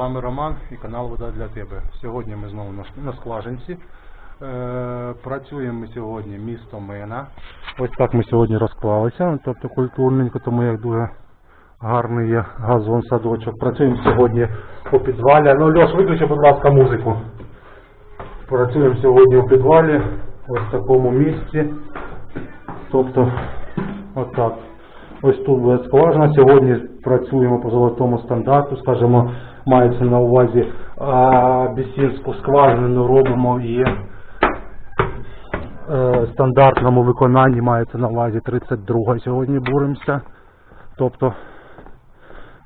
вами Роман і канал Вода для тебе. Сьогодні ми знову на, скважинці. Е, працюємо ми сьогодні місто Мена. Ось так ми сьогодні розклалися, тобто культурненько, тому як дуже гарний є газон садочок. Працюємо сьогодні у підвалі. Ну, Льош, виключи, будь ласка, музику. Працюємо сьогодні у підвалі, ось в такому місці. Тобто, отак. Ось тут буде скважина. Сьогодні працюємо по золотому стандарту, скажімо, мається на увазі бісінську скважину робимо в е, стандартному виконанні мається на увазі 32 сьогодні буримося. Тобто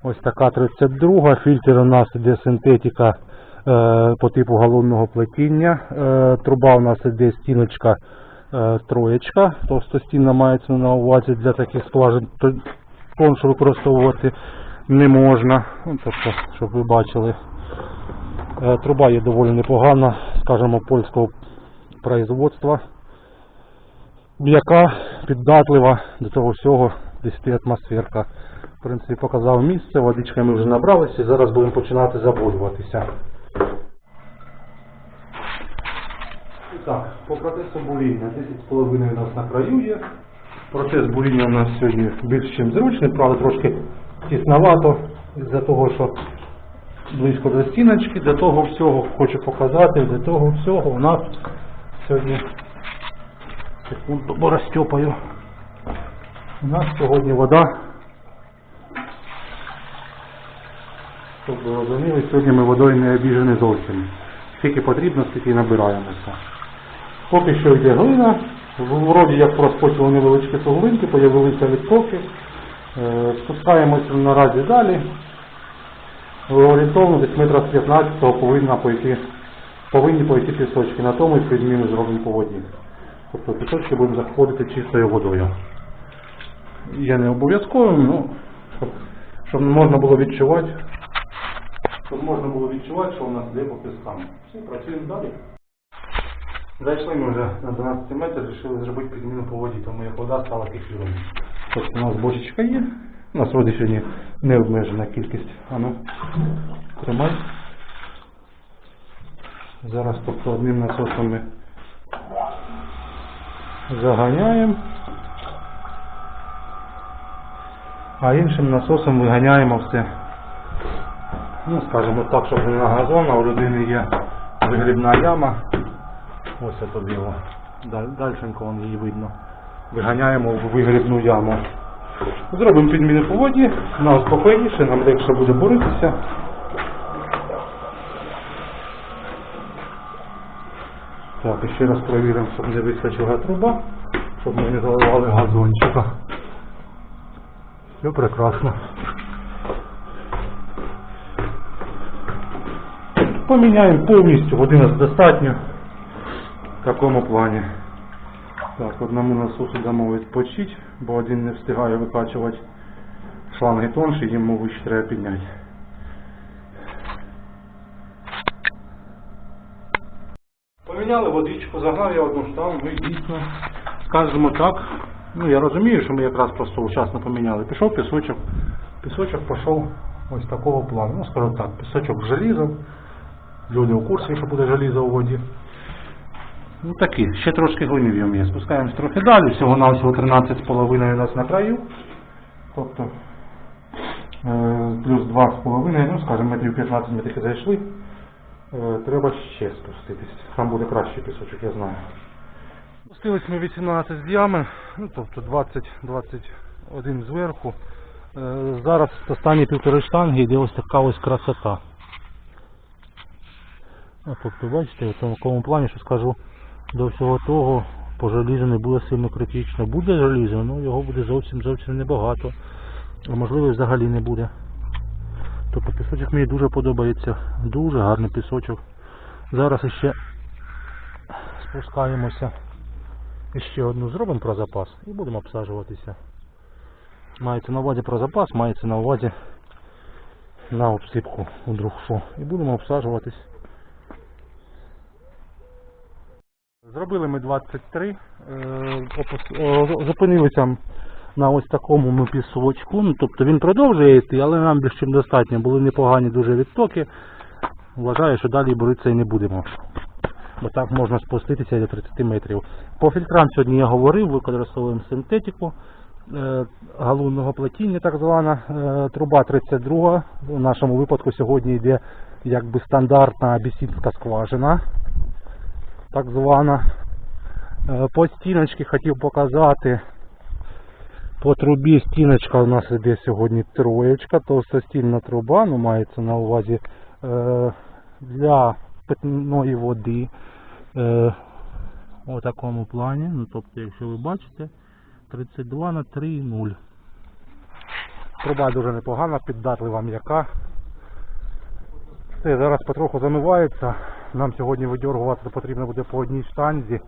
ось така 32 фільтр у нас іде синтетика е, по типу галонного плетіння. Е, труба у нас іде стіночка троєчка, товстостінна мається на увазі для таких скважин тонше використовувати не можна. Тобто, щоб ви бачили. Е, Труба є доволі непогана, скажімо, польського производства, яка піддатлива до того всього 10 атмосферка. В принципі, показав місце, водички ми вже набралися і зараз будемо починати заболюватися. Так, по процесу буріння 10,5 у нас на краю є. Процес буріння у нас сьогодні більш чим зручний, правда трошки тісновато із-за того, що близько до стіночки. Для того всього хочу показати, для того всього у нас сьогодні секунду, бо розтьопаю. У нас сьогодні вода. Щоб ви розуміли, сьогодні ми водою не обіжені зовсім. Скільки потрібно, скільки набираємося. Поки що йде глина. Вроді як розпочали невеличкі суглинки, появилися відтоки. Е, Спускаємося наразі далі. Орієнтовно десь метра з 15 повинна пойти, повинні пойти пісочки. На тому і підміну зробимо по воді. Тобто пісочки будемо заходити чистою водою. Я не обов'язковим, ну, щоб, щоб можна було відчувати, щоб можна було відчувати, що у нас йде по піскам. Працюємо далі. Зайшли ми вже на 12 метрів, вирішили зробити підміну по воді, тому як вода стала кефіром. Тобто у нас бочечка є. У нас вроді сьогодні не обмежена кількість. Ану, тримай. Зараз тобто одним насосом ми заганяємо. А іншим насосом виганяємо все. Ну, скажімо так, щоб не на газон, а у людини є вигрібна яма. Ось це біло. Дальшенько вон її видно. Виганяємо в вигрібну яму. Зробимо підміни по воді, нам спокійніше, нам легше буде боротися. Так, і ще раз перевіримо, щоб не вискочила труба, щоб ми не заливали газончика. Все прекрасно. Поміняємо повністю, води нас достатньо в такому плані. Так, одному насосу дамо відпочити, бо один не встигає викачувати шланги тонші, йому вище треба підняти. Поміняли водичку, загнав я одну штангу і дійсно, скажімо так, ну я розумію, що ми якраз просто вчасно поміняли. Пішов пісочок, пісочок пішов ось такого плану. Ну, скажімо так, пісочок з желізом. Люди у курсі, що буде желізо у воді. Ну такі, ще трошки глини в є. Спускаємось трохи далі, всього на всього 13,5 у нас на краю. Тобто е, плюс 2,5, ну скажімо, метрів 15 ми таки зайшли. Е, Треба ще спуститись. Там буде кращий пісочок, я знаю. Спустились ми 18 з ями, ну тобто 20-21 зверху. Е, Зараз останні півтори штанги йде ось така ось красота. Тобто, бачите, в такому плані, що скажу, до всього того по желізу не буде сильно критично. Буде желізо, але його буде зовсім зовсім небагато. А можливо і взагалі не буде. Тобто пісочок мені дуже подобається. Дуже гарний пісочок. Зараз іще спускаємося. Ще одну зробимо про запас і будемо обсаджуватися. Мається на увазі про запас, мається на увазі на обсипку у друг що. І будемо обсаджуватись. Зробили ми 23, е, зупинилися на ось такому ми пісочку. Ну, тобто він продовжує йти, але нам більш чим достатньо. Були непогані дуже відтоки. Вважаю, що далі боротися і не будемо. Бо так можна спуститися до 30 метрів. По фільтрам сьогодні я говорив, використовуємо синтетику е, галунного платіння, так звана е, труба 32. У нашому випадку сьогодні йде якби стандартна бісідська скважина, так звана. Е, По стіночці хотів показати. По трубі стіночка у нас іде сьогодні троєчка, товстостільна труба, ну мається на увазі е, для питної води. Е, у такому плані. Ну, тобто, якщо ви бачите, 32 на 3,0. Труба дуже непогана, піддатлива м'яка. Все, зараз потроху замивається. Нам сьогодні видьоргувати потрібно буде по одній штанзі,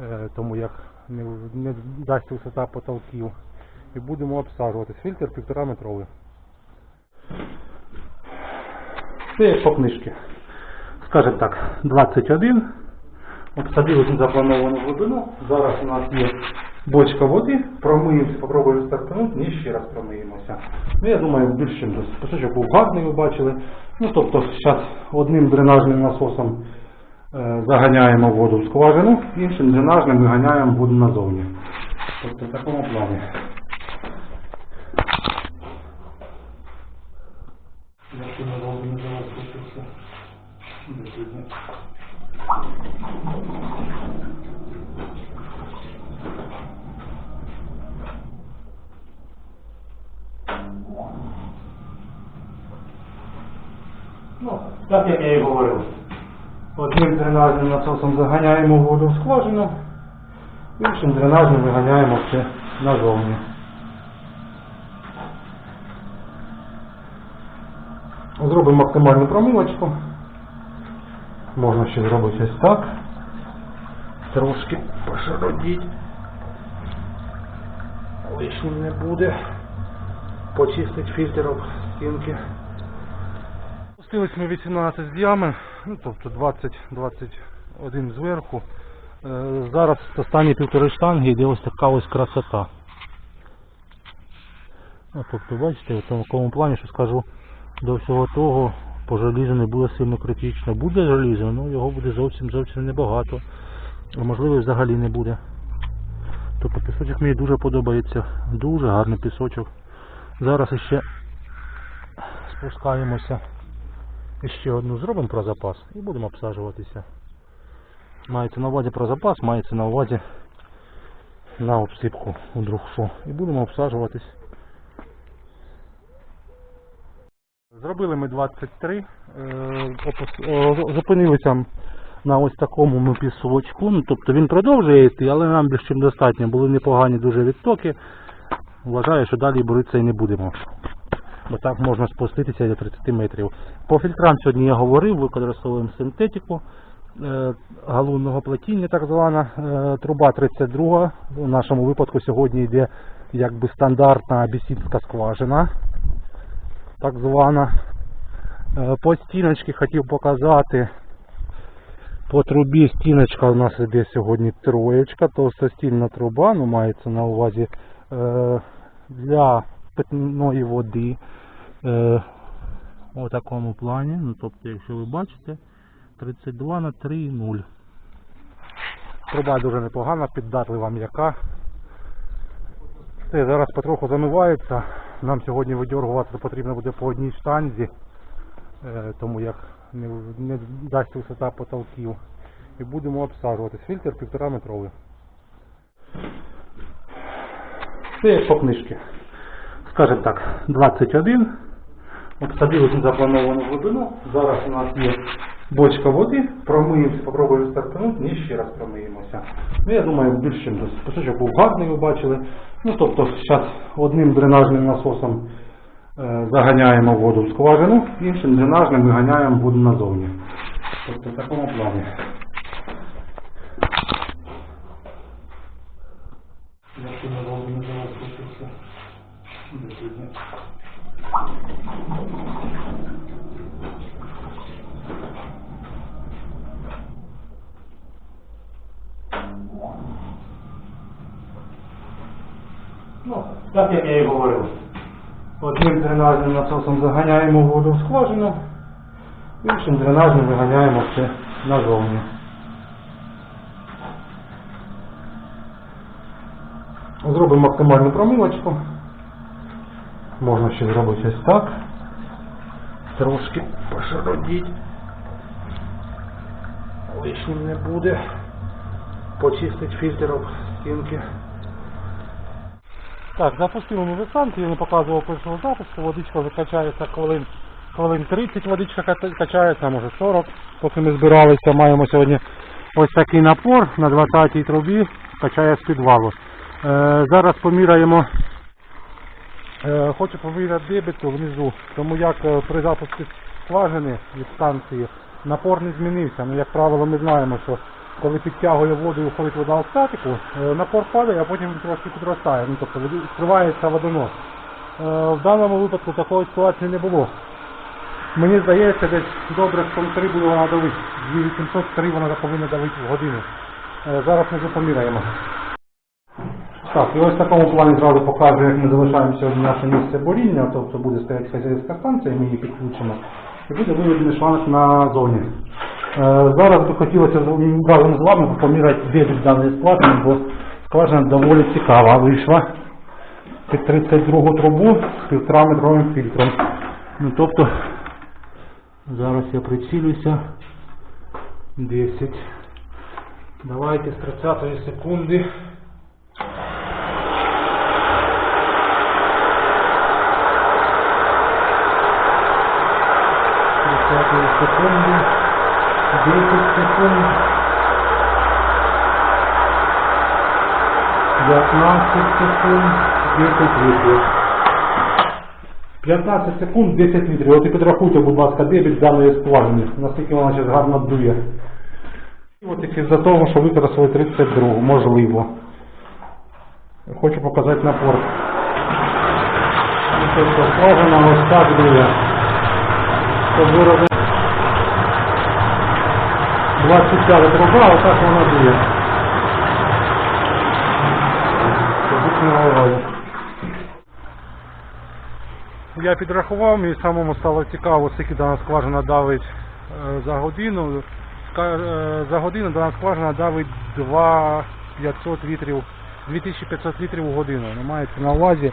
е, тому як не, не дасть висота потолків. І будемо обсаджувати. Фільтр півтора метровий. Це як по книжці. Скажем так, 21. Обсадили заплановану глибину. Зараз у нас є бочка води. Промиємося, попробуємо стартанути, і ще раз промиємося. Ну, я думаю, більш чим досить. Пісочок був гарний, ви бачили. Ну, тобто, зараз одним дренажним насосом е, заганяємо воду в скважину, іншим дренажним виганяємо воду назовні. Тобто в такому плані. Не воду не залишиться. Ну, так як я і говорив. Одним дренажним насосом заганяємо воду в скважину, іншим дренажним виганяємо все назовні. Зробимо максимальну промивочку. Можна ще зробити ось так. Трошки пошародіть. Лишнім не буде. Почистить фільтр об стінки. Спустились ми 18 з ями, ну тобто 20-21 зверху. Е, Зараз останні півтори штанги йде ось така ось красота. Ну, тобто, бачите, в такому плані, що скажу, до всього того по желізу не буде сильно критично. Буде желізо, але його буде зовсім зовсім небагато. А можливо і взагалі не буде. Тобто пісочок мені дуже подобається. Дуже гарний пісочок. Зараз ще спускаємося. І ще одну зробимо про запас і будемо обсаджуватися. Мається на увазі про запас, мається на увазі на обсипку у друг що. І будемо обсаджуватись. Зробили ми 23, е, зупинилися на ось такому пісочку. Ну, тобто він продовжує йти, але нам більш чим достатньо. Були непогані дуже відтоки. Вважаю, що далі боротися і не будемо. Бо так можна спуститися до 30 метрів. По фільтрам сьогодні я говорив, використовуємо синтетику е, галунного платіння, так звана е, труба 32. У нашому випадку сьогодні йде якби стандартна бісідська скважина, так звана. Е, По стіночці хотів показати. По трубі стіночка у нас іде сьогодні троєчка, товстостільна труба, ну мається на увазі для питної води. Е, у такому плані. Ну, тобто, якщо ви бачите, 32 на 3,0. Труба дуже непогана, піддатлива м'яка. Все, зараз потроху замивається. Нам сьогодні видьоргувати потрібно буде по одній штанзі, е, тому як не, не дасть висота потолків. І будемо обсаджувати. Фільтр півтора метровий. Це по книжці. Скажем так, 21. Обсадили заплановану глибину. Зараз у нас є бочка води. Промиємося, попробуємо стартанути, і ще раз промиємося. Ну, я думаю, більш чим. Пісочок був гарний, ви бачили. Ну, тобто, зараз одним дренажним насосом е, заганяємо воду в скважину, іншим дренажним виганяємо воду назовні. Тобто в такому плані. Якщо не воду не залишиться, до сьогодні. Ну, так як я і говорив. Одним дренажним насосом заганяємо воду в скважину, іншим дренажним виганяємо все назовні. Зробимо максимальну промивочку. Можна ще зробити ось так. Трошки пошародіть. Лишнім не буде. Почистить фільтр об стінки. Так, запустили ми висанки, я не показував першого запуску, водичка вже качається хвилин, хвилин 30 водичка качається, може 40. Поки ми збиралися, маємо сьогодні ось такий напор на 20-й трубі, качає з підвалу. Е, зараз поміряємо, хочу поміряти дебету внизу, тому як е, при запуску скважини від станції напор не змінився. Ну, як правило, ми знаємо, що коли підтягує воду і входить вода в статику, е, напор падає, а потім трошки підростає, ну, тобто відкривається водонос. Е, В даному випадку такої ситуації не було. Мені здається, десь добре, що 3 буде вона давити. 2803 вона повинна давити в годину. Е, Зараз ми вже поміряємо. Так, і ось в такому плані зразу покажу, як ми залишаємо сьогодні наше місце боріння, тобто буде стояти хазяйська станція, ми її підключимо, і буде виведений шланг назовні. Е, зараз би хотілося разом з вами поміряти дебіт даної скважини, бо скважина доволі цікава вийшла під 32 трубу з півтораметровим фільтром. Ну, тобто, зараз я прицілюся. 10. Давайте з 30 секунди. 30 секунди, 10 секунд, 15 секунд, 10 літрів. 15 секунд, 10 літрів. От і підрахуйте, будь ласка, дебіт даної скважини, наскільки вона зараз гарно дує. І от тільки з-за того, що використали 32, можливо. Хочу показати напор. Тобто скважина ось так дує. Щоб ви 25 труба, отак вона дує. Я підрахував, мені самому стало цікаво, скільки дана скважина давить е, за годину. Е, За годину дана скважина давить 2500 літрів, 2500 літрів у годину. Ну, мається на увазі.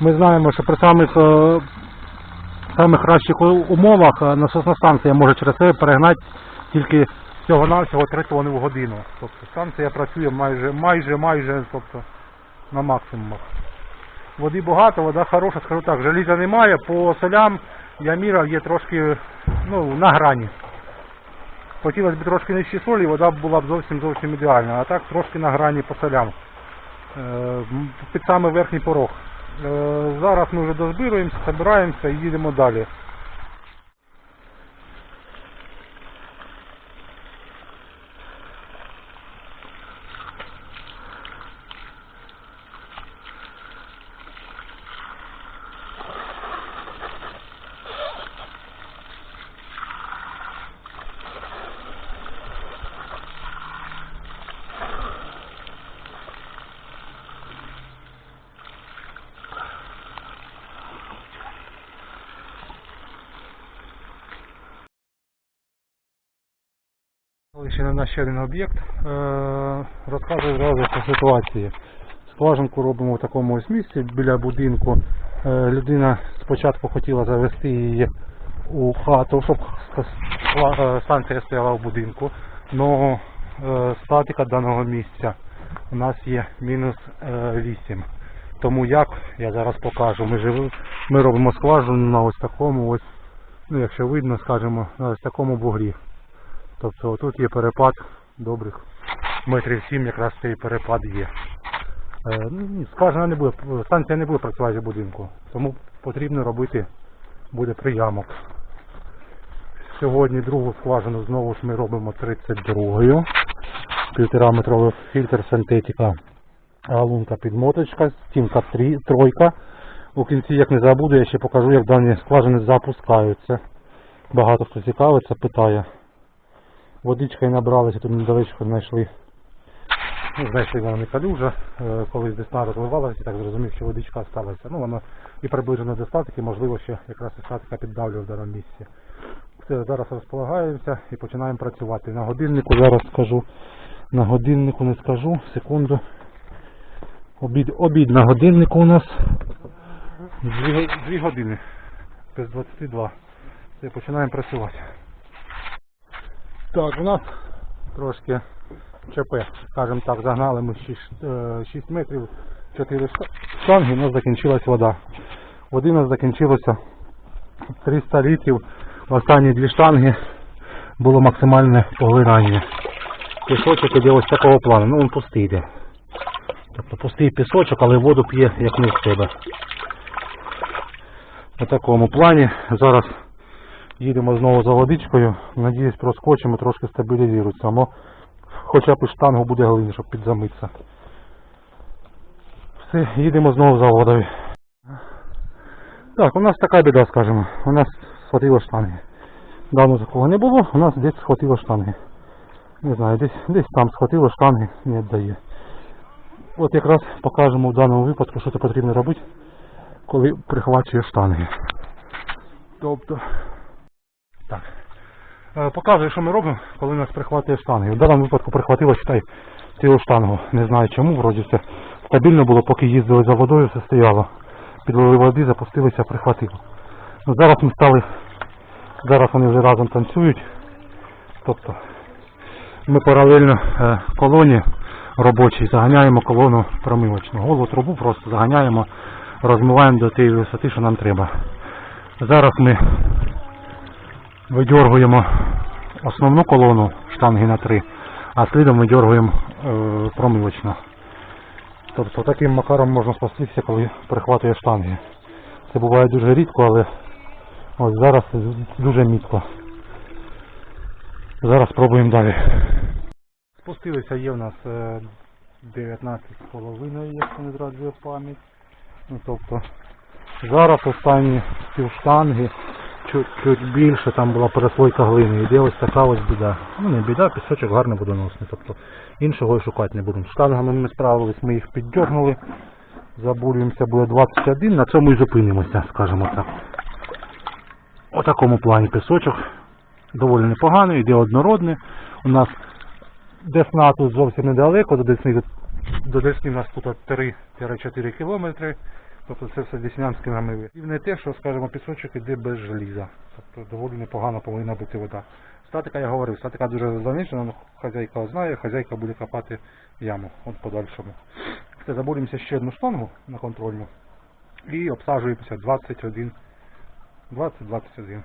Ми знаємо, що при самих е, самих кращих умовах насосна станція може через себе перегнати тільки всього-навсього 3 тонни в годину. Тобто станція працює майже, майже, майже тобто, на максимумах. Води багато, вода хороша, скажу так, желіза немає, по солям я міряв, є трошки ну, на грані. Хотілося б трошки нижчі солі, вода була б зовсім зовсім ідеальна, а так трошки на грані по солям. Е, під самий верхній порог. Е, Зараз ми вже дозбируємося, збираємося і їдемо далі. Ще на ще один об'єкт. Е, Розказую зразу по ситуації. Скважинку робимо в такому ось місці біля будинку. Е, Людина спочатку хотіла завести її у хату, щоб е, станція стояла в будинку. Но статика даного місця у нас є мінус е, 8. Тому як я зараз покажу. Ми живемо, ми робимо скважину на ось такому ось, ну якщо видно, скажімо, на ось такому бугрі. Тобто тут є перепад добрих метрів 7, якраз цей перепад є. Е, ну, скважина не буде, станція не буде працювати в будинку, тому потрібно робити буде приямок. Сьогодні другу скважину знову ж ми робимо 32-ю. Півтора метровий фільтр синтетика. Галунка підмоточка, стінка тройка. У кінці, як не забуду, я ще покажу, як дані скважини запускаються. Багато хто цікавиться, питає. Водичкою набралися, тут недалечко знайшли Ну, знайшли воно не калюжа, е, колись десна розливалася, так зрозумів, що водичка сталася. Ну, воно і приближено до статики, можливо, ще якраз і статика піддавлює в даному місці. Все, зараз розполагаємося і починаємо працювати. На годиннику зараз скажу. На годиннику не скажу, секунду. Обід, обід на годиннику у нас. Дві, дві години. Без 22. Все, починаємо працювати. Так, у нас трошки ЧП, скажімо так, загнали ми 6, 6 метрів 4 штанги, у нас закінчилась вода. Води у нас закінчилося 300 літрів. Останні дві штанги було максимальне поглинання. Пісочок іде ось такого плану, ну він пустий йде. Тобто пустий пісочок, але воду п'є як не в себе. У такому плані. Зараз їдемо знову за водичкою. Надіюсь, проскочимо, трошки стабілізується. Мо хоча б і штангу буде глини, щоб підзамитися. Все, їдемо знову за водою. Так, у нас така біда, скажімо. У нас схватило штанги. Давно такого не було, у нас десь схватило штанги. Не знаю, десь, десь там схватило штанги, не віддає. От якраз покажемо в даному випадку, що це потрібно робити, коли прихвачує штанги. Тобто. Так. Е, Показую, що ми робимо, коли нас прихватує штанги. В даному випадку прихватило, читай, цілу штангу. Не знаю чому, вроді все стабільно було, поки їздили за водою, все стояло. Підлили води, запустилися, прихватило. Ну, зараз ми стали, зараз вони вже разом танцюють. Тобто ми паралельно е, колоні робочій заганяємо колону промивочну. Голу трубу просто заганяємо, розмиваємо до тієї висоти, що нам треба. Зараз ми видергуємо основну колону штанги на 3, а слідом видергуємо е, промивочну. Тобто таким макаром можна спастися, коли прихватує штанги. Це буває дуже рідко, але ось зараз дуже мітко. Зараз спробуємо далі. Спустилися є в нас е, 19,5, якщо не зраджує пам'ять. Ну, тобто зараз останні півштанги, чуть, чуть більше, там була переслойка глини. Іде ось така ось біда. Ну не біда, пісочок гарний водоносний. Тобто іншого і шукати не будемо. Штангами ми справились, ми їх піддергнули. Забурюємося, буде 21, на цьому і зупинимося, скажімо так. У такому плані пісочок доволі непоганий, йде однородний. У нас Десна тут зовсім недалеко, до Десни, до Десни у нас тут 3-4 кілометри. Тобто це все Деснянські намиви. І не те, що, скажімо, пісочок іде без желіза. Тобто доволі непогано повинна бути вода. Статика, я говорив, статика дуже занижена, але хазяйка знає, хазяйка буде копати яму от подальшому. Все, забудемося ще одну штангу на контрольну і обсаджуємося 21. 20-21.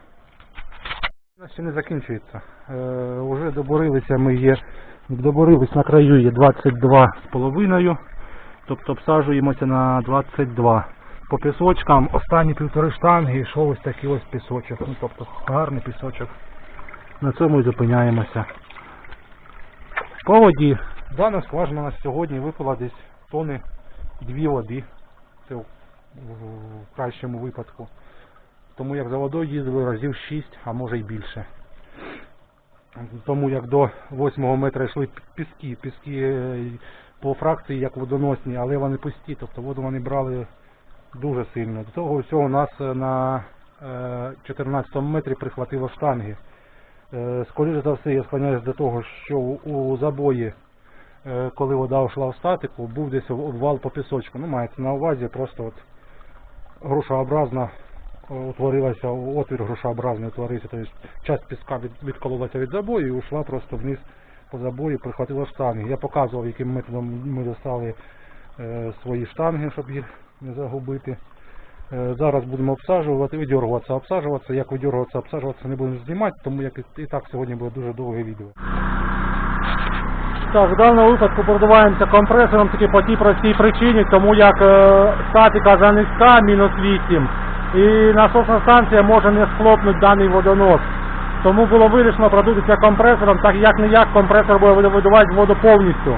У нас ще не закінчується. Е, уже доборилися ми є, доборились на краю є 22,5, тобто обсаджуємося на 22. По пісочкам останні півтори штанги йшов ось такий ось пісочок. Ну, тобто гарний пісочок. На цьому і зупиняємося. По воді. Дана скважина у нас сьогодні випила десь тони дві води. Це в кращому випадку. Тому як за водою їздили разів 6, а може й більше. Тому як до 8 метра йшли піски, піски е, по фракції як водоносні, але вони пусті, тобто воду вони брали дуже сильно. До того всього у нас е, на е, 14 метрі прихватило штанги. Е, Скоріше за все, я склоняюсь до того, що у забої, е, коли вода йшла в статику, був десь вал по пісочку. Ну, мається на увазі просто от грушообразна утворилася, отвір грушообразний утворився, тобто часть піска від, відкололася від забою і ушла просто вниз по забою, прихватила штанги. Я показував, яким методом ми достали е, свої штанги, щоб їх не загубити. Е, зараз будемо обсаджувати, видергуватися, обсаджуватися. Як видергуватися, обсаджуватися не будемо знімати, тому як і, і так сьогодні буде дуже довге відео. Так, в даному випадку продуваємося компресором тільки по тій простій причині, тому як е, статика занизька, мінус 8, і насосна станція може не схлопнути даний водонос. Тому було вирішено продутися компресором, так як не як компресор буде видувати воду повністю.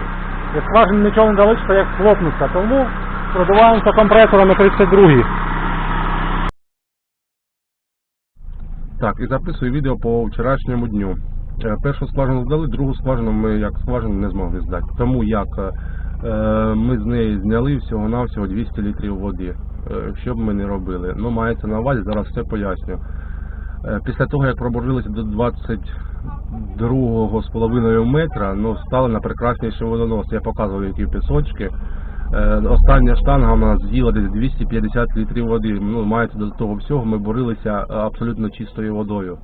І скважини нічого не залишиться, як схлопнуться. Тому продуваємося компресором на 32 Так, і записую відео по вчорашньому дню. Е, Першу скважину здали, другу скважину ми як скважину не змогли здати. Тому як е, ми з неї зняли всього-навсього 200 літрів води. Е, Що б ми не робили? Ну, мається на увазі, зараз все поясню. Е, Після того, як пробурилися до 22 з половиною метра, ну, стали на прекрасніший водонос. Я показував, які пісочки. Е, Остання штанга у нас з'їла десь 250 літрів води. Ну, мається до того всього, ми бурилися е, абсолютно чистою водою.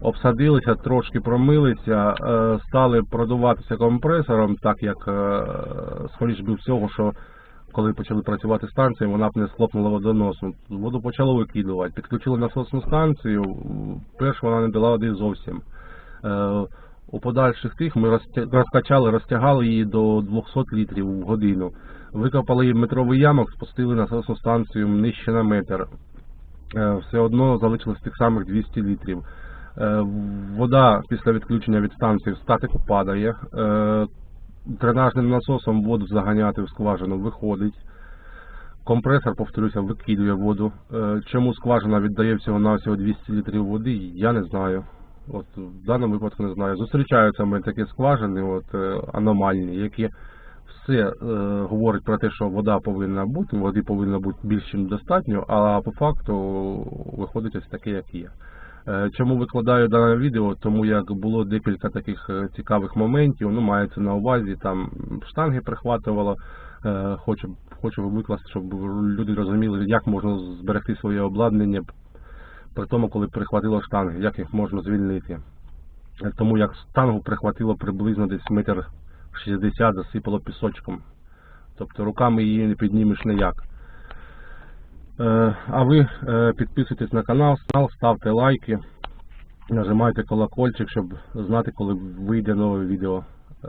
Обсадилися, трошки промилися, стали продуватися компресором, так як, скоріш би всього, що коли почали працювати станції, вона б не схлопнула водоносом. Воду почало викидувати. Підключили насосну станцію, перш вона не дала води зовсім. Е, У подальших тих ми розкачали, розтягали її до 200 літрів в годину. Викопали метровий ямок, спустили насосну станцію нижче на метр. Е, Все одно залишилось тих самих 200 літрів. Е, Вода після відключення від станції в статику падає. Дренажним насосом воду заганяти в скважину виходить. Компресор, повторюся, викидує воду. Е, Чому скважина віддає всього на всього 200 літрів води, я не знаю. От в даному випадку не знаю. Зустрічаються мене такі скважини, от е, аномальні, які все е, говорить про те, що вода повинна бути, води повинно бути більш ніж достатньо, а по факту виходить ось таке, як є. Е, Чому викладаю дане відео? Тому як було декілька таких е, цікавих моментів. Ну, мається на увазі, там штанги прихватувало. Е, Хочу, хочу викласти, щоб люди розуміли, як можна зберегти своє обладнання при тому, коли прихватило штанги, як їх можна звільнити. Тому як штангу прихватило приблизно десь метр 60, засипало пісочком. Тобто руками її не піднімеш ніяк. Е, А ви е, підписуйтесь на канал, ставте лайки, нажимайте колокольчик, щоб знати, коли вийде нове відео. Е,